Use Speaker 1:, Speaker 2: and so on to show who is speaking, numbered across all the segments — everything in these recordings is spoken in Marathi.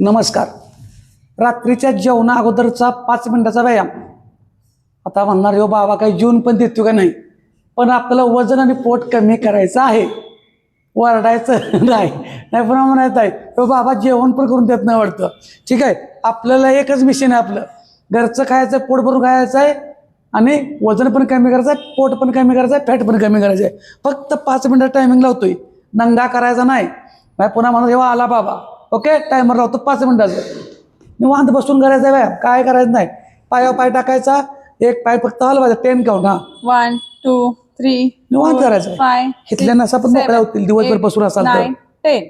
Speaker 1: नमस्कार. रात्रीच्या जेवणा अगोदरचा पाच मिनिटाचा व्यायाम. आता म्हणणार हो बाबा काही जीवन पण देतो का नाही? पण आपल्याला वजन आणि पोट कमी करायचं आहे. वरडायचं नाही. नाही पण म्हणायचं आहे. हो बाबा जेवण पण करून देत नाही वाटतं. ठीक आहे आपल्याला एकच मिशन आहे आपलं. घरचं खायचं पोट भरून खायचं आहे आणि वजन पण कमी करायचं आहे पोट पण कमी करायचं आहे फॅट पण कमी करायचं आहे. फक्त पाच मिनटं टायमिंग लावतोय. नंगा करायचा नाही. नाही पुन्हा म्हणून जेव्हा आला बाबा. ओके? टायमर लावतो पाच मिनिटाचं. निवांत बसून करायचं आहे व्यायाम काय करायचं नाही. पायावर पाय टाकायचा. एक पाय फक्त हलवायचा. टेन काउंट हा.
Speaker 2: One, two, three,
Speaker 1: निवांत करायचं
Speaker 2: five,
Speaker 1: इथल्या नसा पण मोकळ्या होतील. दिवसभर बसून असाल तर.
Speaker 2: ten.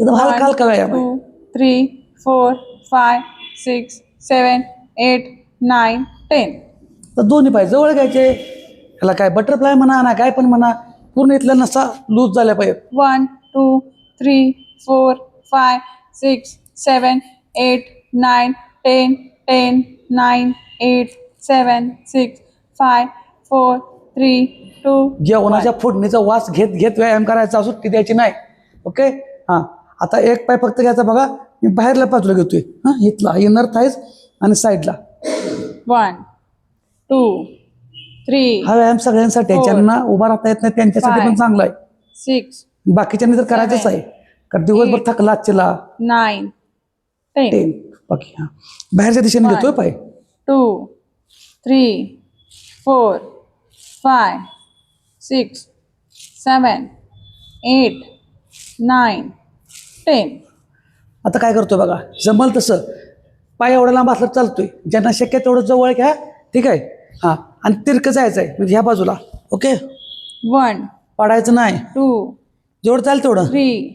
Speaker 1: एकदम हलका हलका व्यायाम आहे.
Speaker 2: Two, three, four, five, six, seven, eight, nine, ten.
Speaker 1: तर दोन्ही पाय जवळ घ्यायचे. ह्याला काय बटरफ्लाय म्हणा ना काय पण म्हणा पूर्ण इथल्या नसा लूज झाल्या पाहिजेत.
Speaker 2: One, two, three, four, five, six, seven, eight, nine, ten, ten, nine, eight, seven, six, five, four, three, two,
Speaker 1: जेवणाच्या फोडणीचा वास घेत घेत व्यायाम करायचा सुट्टी द्यायची नाही. ओके? हां. आता एक पाय फक्त घ्यायचा बघा. मी बाहेरला बाजूला घेतोय. हां इथला. इनर थाईज आणि साईडला.
Speaker 2: One, two, three,
Speaker 1: हा व्यायाम सगळ्यांसाठी आहे.
Speaker 2: Four.
Speaker 1: ज्यांना उभा राहता येत नाही त्यांच्यासाठी पण. चांगला आहे.
Speaker 2: six,
Speaker 1: बाकीच्यांनी तर करायचंच आहे. कारण दिवसभर. थकला
Speaker 2: nine, ten.
Speaker 1: टेन बाकी हां. बाहेरच्या दिशेने घेतोय पाय?
Speaker 2: Two, three, four, five, six, seven, eight, nine, ten.
Speaker 1: आता काय करतोय बघा जमल तसं. पाय एवढा लांब असलं चालतोय. ज्यांना शक्य तेवढं जवळ घ्या ठीक आहे? हां. आणि तिरकं जायचं आहे म्हणजे ह्या बाजूला. ओके?
Speaker 2: One,
Speaker 1: पडायचं नाही.
Speaker 2: Two,
Speaker 1: जेवढं चालेल तेवढं.
Speaker 2: Three,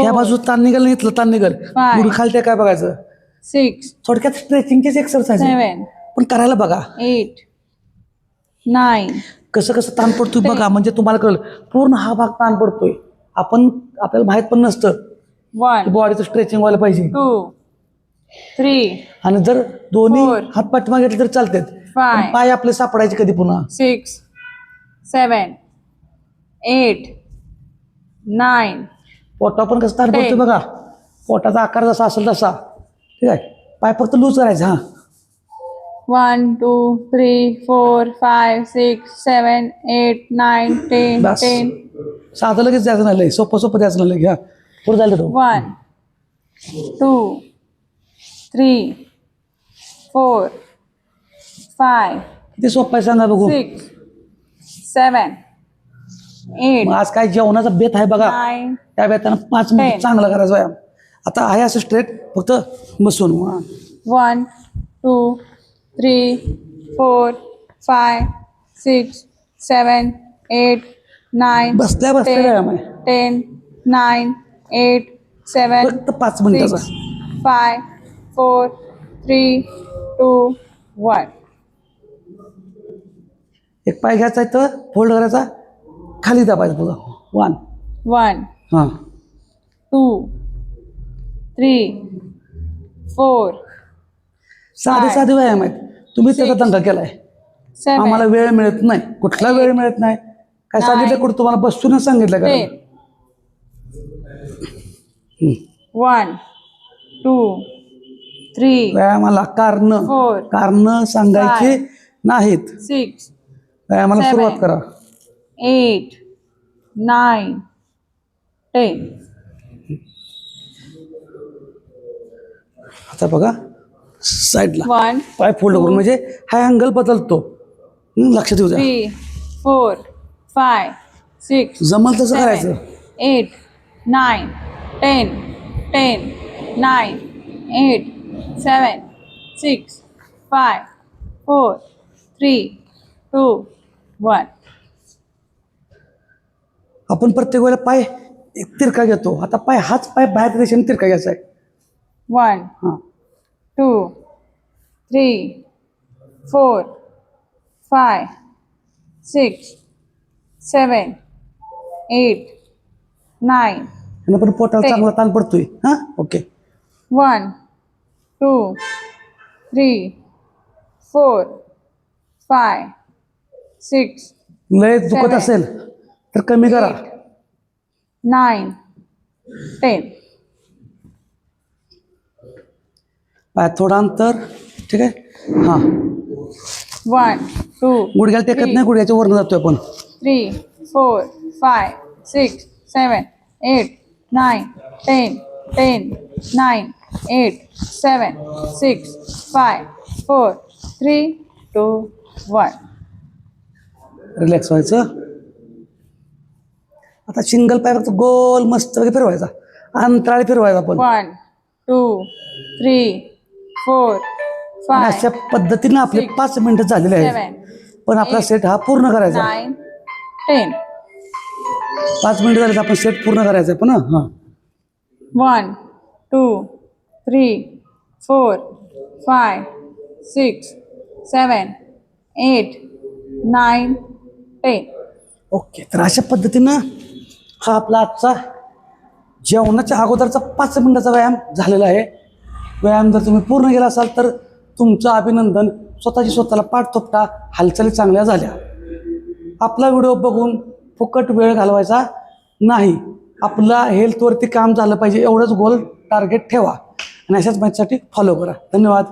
Speaker 1: ह्या बाजू ताण निघाल आणि इथलं ताण निघाल.
Speaker 2: Five.
Speaker 1: गुड खालते काय बघायचं?
Speaker 2: Six,
Speaker 1: थोडक्यात स्ट्रेचिंगचेच एक्सरसाइज पण करायला बघा.
Speaker 2: Eight, nine,
Speaker 1: कसं कसं ताण पडतोय बघा म्हणजे तुम्हाला कळलं. पूर्ण हा भाग ताण पडतोय. आपण आपल्याला माहीत पण नसतं
Speaker 2: one,
Speaker 1: बॉडीचं स्ट्रेचिंग व्हायला पाहिजे.
Speaker 2: Two, three,
Speaker 1: आणि जर दोन्ही
Speaker 2: Four.
Speaker 1: हात पाठीमागे घेतले तर चालतात. पण पाय आपले सापडायचे कधी पुन्हा?
Speaker 2: Six, seven, eight, nine,
Speaker 1: पोटा पण कसं पडतोय
Speaker 2: Ten.
Speaker 1: बघा. पोटाचा आकार जसा असेल तसा. ठीक आहे? पाय फक्त लूज करायचा हा.
Speaker 2: Two, three, four, five, six, seven, eight, nine, ten,
Speaker 1: बस.
Speaker 2: ten.
Speaker 1: साधं लगेच द्यायचं नाही लय सोपं सोपं द्यायचं नाही लय घ्या. पुढे जायला तो
Speaker 2: One, two, three, four, five,
Speaker 1: किती सोपं आहे सांगा बघू.
Speaker 2: seven, eight,
Speaker 1: मग आज काय जेवणाचा बेत आहे बघा. त्या बेतानं पाच मिनिट. चांगला करायचा व्यायाम. आता आहे असं स्ट्रेट फक्त बसून.
Speaker 2: One, two, three, four, five, six, seven, eight, nine,
Speaker 1: बसल्या बसल्या
Speaker 2: ten,
Speaker 1: व्यायाम आहे.
Speaker 2: ten, nine, eight, seven,
Speaker 1: फक्त पाच मिनिटाचा
Speaker 2: five, four, three, two, one.
Speaker 1: एक पाय घ्यायचा आहे तर फोल्ड करायचा. खाली दाबायचं वन
Speaker 2: One,
Speaker 1: हां.
Speaker 2: Two, three, four,
Speaker 1: साधे. साधे व्यायाम आहेत. तुम्ही त्याचा. दंगा केलाय. आम्हाला वेळ मिळत नाही. कुठला वेळ मिळत नाही. काय सांगितलं. कुठं तुम्हाला? बसूनच सांगितलं का.
Speaker 2: One, two, three,
Speaker 1: व्यायामाला कारण. कारण सांगायचे नाहीत.
Speaker 2: Six,
Speaker 1: व्यायामाला. सुरुवात करा.
Speaker 2: Eight nine ten.
Speaker 1: आता बघा साईडला.
Speaker 2: वन
Speaker 1: पाय फोल्ड करून म्हणजे हाय अँगल बदलतो. लक्षात येऊ
Speaker 2: थ्री फोर फाय सिक्स
Speaker 1: जमल तसं करायचं.
Speaker 2: Eight nine ten ten nine eight seven six five four three two one.
Speaker 1: आपण प्रत्येक वेळेला पाय एक तिरका घेतो. आता पाय हाच पाय बाहेर दिशेने तिरका घ्यायचा आहे.
Speaker 2: One,
Speaker 1: हां.
Speaker 2: two, three, four, five, six, seven, eight, nine,
Speaker 1: आणि पण पोटाला. चांगला ताण पडतोय. हां? Okay
Speaker 2: one, two, three, four, five, six,
Speaker 1: लय दुखत. असेल. तर कमी करा.
Speaker 2: नाईन टेन
Speaker 1: पाय थोडा अंतर ठीक आहे? हा.
Speaker 2: वन टू
Speaker 1: गुडघ्याल ते नाही गुडघ्याचे वर्ण जातो आपण.
Speaker 2: Three four five six seven eight nine ten ten nine eight seven six five four three two one
Speaker 1: relax व्हायचं. आता सिंगल पाय फक्त गोल मस्त वगैरे फिरवायचा. अंतराळी फिरवायचा आपण.
Speaker 2: Three, four,
Speaker 1: आणि
Speaker 2: five,
Speaker 1: अशा पद्धतीनं आपले पाच मिनिटं झालेले आहेत. पण आपला सेट हा पूर्ण करायचा.
Speaker 2: ten.
Speaker 1: पाच मिनिटं झाले आपण सेट पूर्ण करायचा आहे पण हां
Speaker 2: One, two, three, four, five, six, seven, eight, nine, ten.
Speaker 1: Okay तर अशा पद्धतीनं हा आपला आजचा जेवणाच्या अगोदरचा पाच मिनिटाचा व्यायाम झालेला आहे. व्यायाम जर तुम्ही पूर्ण केला असाल तर तुमचं अभिनंदन. स्वतःची स्वतःला पाठतोपटा हालचाली चांगल्या झाल्या. आपला व्हिडिओ बघून फुकट वेळ घालवायचा नाही. आपला हेल्थवरती काम झालं पाहिजे एवढंच गोल टार्गेट ठेवा. आणि अशाच माहितीसाठी फॉलो करा. धन्यवाद.